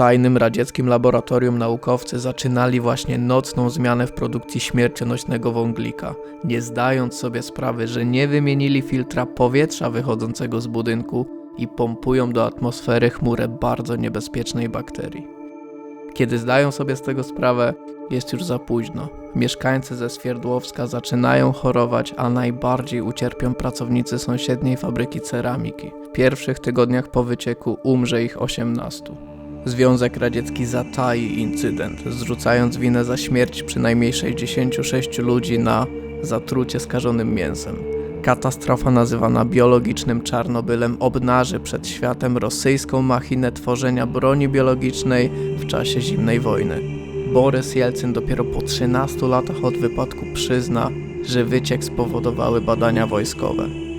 tajnym radzieckim laboratorium naukowcy zaczynali właśnie nocną zmianę w produkcji śmiercionośnego wąglika, nie zdając sobie sprawy, że nie wymienili filtra powietrza wychodzącego z budynku i pompują do atmosfery chmurę bardzo niebezpiecznej bakterii. Kiedy zdają sobie z tego sprawę, jest już za późno. Mieszkańcy ze Swierdłowska zaczynają chorować, a najbardziej ucierpią pracownicy sąsiedniej fabryki ceramiki. W pierwszych tygodniach po wycieku umrze ich 18. Związek Radziecki zatai incydent, zrzucając winę za śmierć przynajmniej 66 ludzi na zatrucie skażonym mięsem. Katastrofa nazywana biologicznym Czarnobylem obnaży przed światem rosyjską machinę tworzenia broni biologicznej w czasie zimnej wojny. Borys Jelcyn dopiero po 13 latach od wypadku przyzna, że wyciek spowodowały badania wojskowe.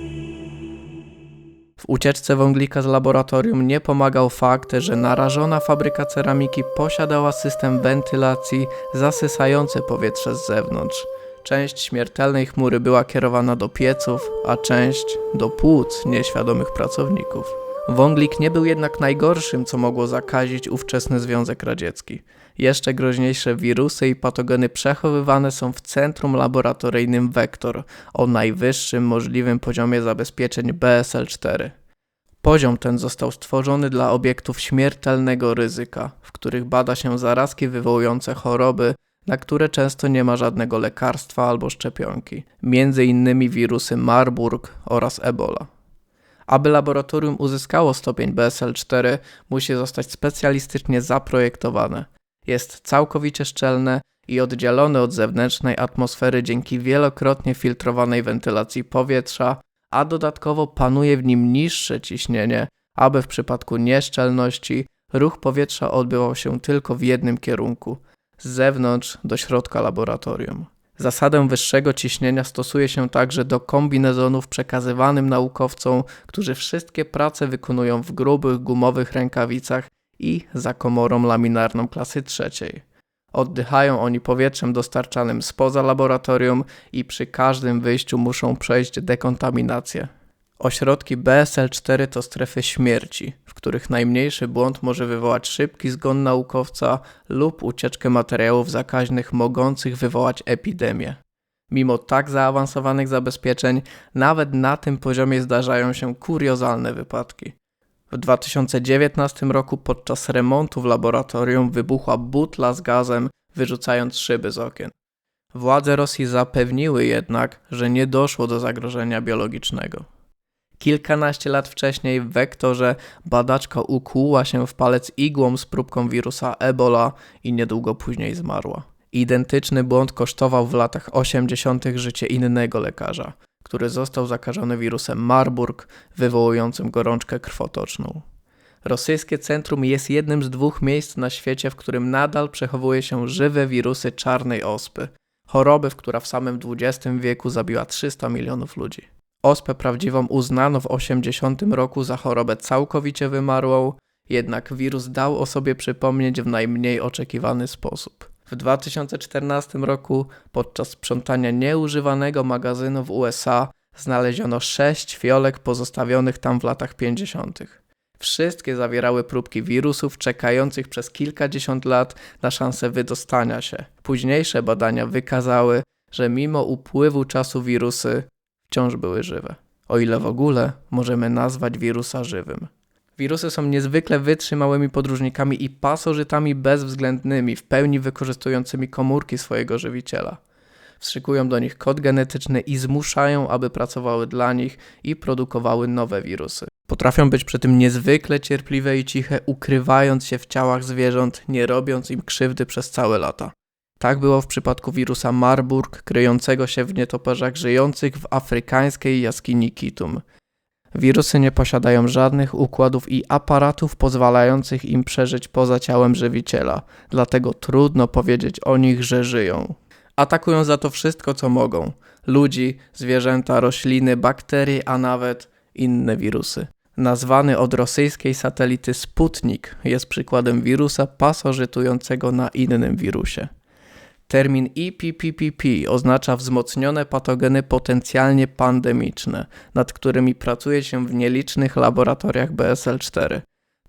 W ucieczce wąglika z laboratorium nie pomagał fakt, że narażona fabryka ceramiki posiadała system wentylacji zasysający powietrze z zewnątrz. Część śmiertelnej chmury była kierowana do pieców, a część do płuc nieświadomych pracowników. Wąglik nie był jednak najgorszym, co mogło zakazić ówczesny Związek Radziecki. Jeszcze groźniejsze wirusy i patogeny przechowywane są w centrum laboratoryjnym Vector o najwyższym możliwym poziomie zabezpieczeń BSL-4. Poziom ten został stworzony dla obiektów śmiertelnego ryzyka, w których bada się zarazki wywołujące choroby, na które często nie ma żadnego lekarstwa albo szczepionki, między innymi wirusy Marburg oraz Ebola. Aby laboratorium uzyskało stopień BSL-4, musi zostać specjalistycznie zaprojektowane. Jest całkowicie szczelne i oddzielone od zewnętrznej atmosfery dzięki wielokrotnie filtrowanej wentylacji powietrza, a dodatkowo panuje w nim niższe ciśnienie, aby w przypadku nieszczelności ruch powietrza odbywał się tylko w jednym kierunku z zewnątrz do środka laboratorium. Zasadę wyższego ciśnienia stosuje się także do kombinezonów przekazywanym naukowcom, którzy wszystkie prace wykonują w grubych gumowych rękawicach i za komorą laminarną klasy trzeciej. Oddychają oni powietrzem dostarczanym spoza laboratorium i przy każdym wyjściu muszą przejść dekontaminację. Ośrodki BSL-4 to strefy śmierci, w których najmniejszy błąd może wywołać szybki zgon naukowca lub ucieczkę materiałów zakaźnych mogących wywołać epidemię. Mimo tak zaawansowanych zabezpieczeń, nawet na tym poziomie zdarzają się kuriozalne wypadki. W 2019 roku podczas remontu w laboratorium wybuchła butla z gazem, wyrzucając szyby z okien. Władze Rosji zapewniły jednak, że nie doszło do zagrożenia biologicznego. Kilkanaście lat wcześniej w wektorze badaczka ukłuła się w palec igłą z próbką wirusa Ebola i niedługo później zmarła. Identyczny błąd kosztował w latach 80. życie innego lekarza, który został zakażony wirusem Marburg, wywołującym gorączkę krwotoczną. Rosyjskie centrum jest jednym z dwóch miejsc na świecie, w którym nadal przechowuje się żywe wirusy czarnej ospy, choroby, w która w samym XX wieku zabiła 300 milionów ludzi. Ospę prawdziwą uznano w 80 roku za chorobę całkowicie wymarłą, jednak wirus dał o sobie przypomnieć w najmniej oczekiwany sposób. W 2014 roku podczas sprzątania nieużywanego magazynu w USA znaleziono sześć fiolek pozostawionych tam w latach 50. Wszystkie zawierały próbki wirusów czekających przez kilkadziesiąt lat na szansę wydostania się. Późniejsze badania wykazały, że mimo upływu czasu wirusy wciąż były żywe. O ile w ogóle możemy nazwać wirusa żywym. Wirusy są niezwykle wytrzymałymi podróżnikami i pasożytami bezwzględnymi, w pełni wykorzystującymi komórki swojego żywiciela. Wstrzykują do nich kod genetyczny i zmuszają, aby pracowały dla nich i produkowały nowe wirusy. Potrafią być przy tym niezwykle cierpliwe i ciche, ukrywając się w ciałach zwierząt, nie robiąc im krzywdy przez całe lata. Tak było w przypadku wirusa Marburg, kryjącego się w nietoperzach żyjących w afrykańskiej jaskini Kitum. Wirusy nie posiadają żadnych układów i aparatów pozwalających im przeżyć poza ciałem żywiciela, dlatego trudno powiedzieć o nich, że żyją. Atakują za to wszystko, co mogą: ludzi, zwierzęta, rośliny, bakterie, a nawet inne wirusy. Nazwany od rosyjskiej satelity Sputnik jest przykładem wirusa pasożytującego na innym wirusie. Termin EPPPP oznacza wzmocnione patogeny potencjalnie pandemiczne, nad którymi pracuje się w nielicznych laboratoriach BSL-4.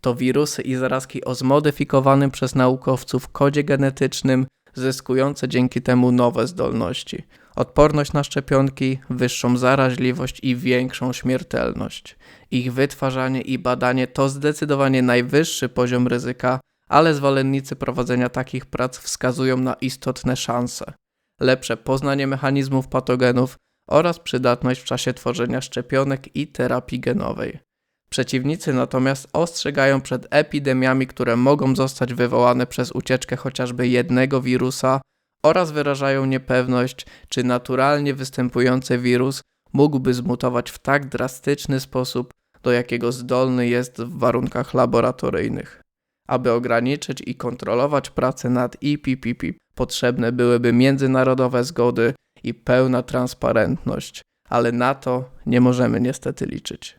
to wirusy i zarazki o zmodyfikowanym przez naukowców kodzie genetycznym, zyskujące dzięki temu nowe zdolności. Odporność na szczepionki, wyższą zaraźliwość i większą śmiertelność. Ich wytwarzanie i badanie to zdecydowanie najwyższy poziom ryzyka, ale zwolennicy prowadzenia takich prac wskazują na istotne szanse. Lepsze poznanie mechanizmów patogenów oraz przydatność w czasie tworzenia szczepionek i terapii genowej. Przeciwnicy natomiast ostrzegają przed epidemiami, które mogą zostać wywołane przez ucieczkę chociażby jednego wirusa oraz wyrażają niepewność, czy naturalnie występujący wirus mógłby zmutować w tak drastyczny sposób, do jakiego zdolny jest w warunkach laboratoryjnych. Aby ograniczyć i kontrolować pracę nad IPPP, potrzebne byłyby międzynarodowe zgody i pełna transparentność, ale na to nie możemy niestety liczyć.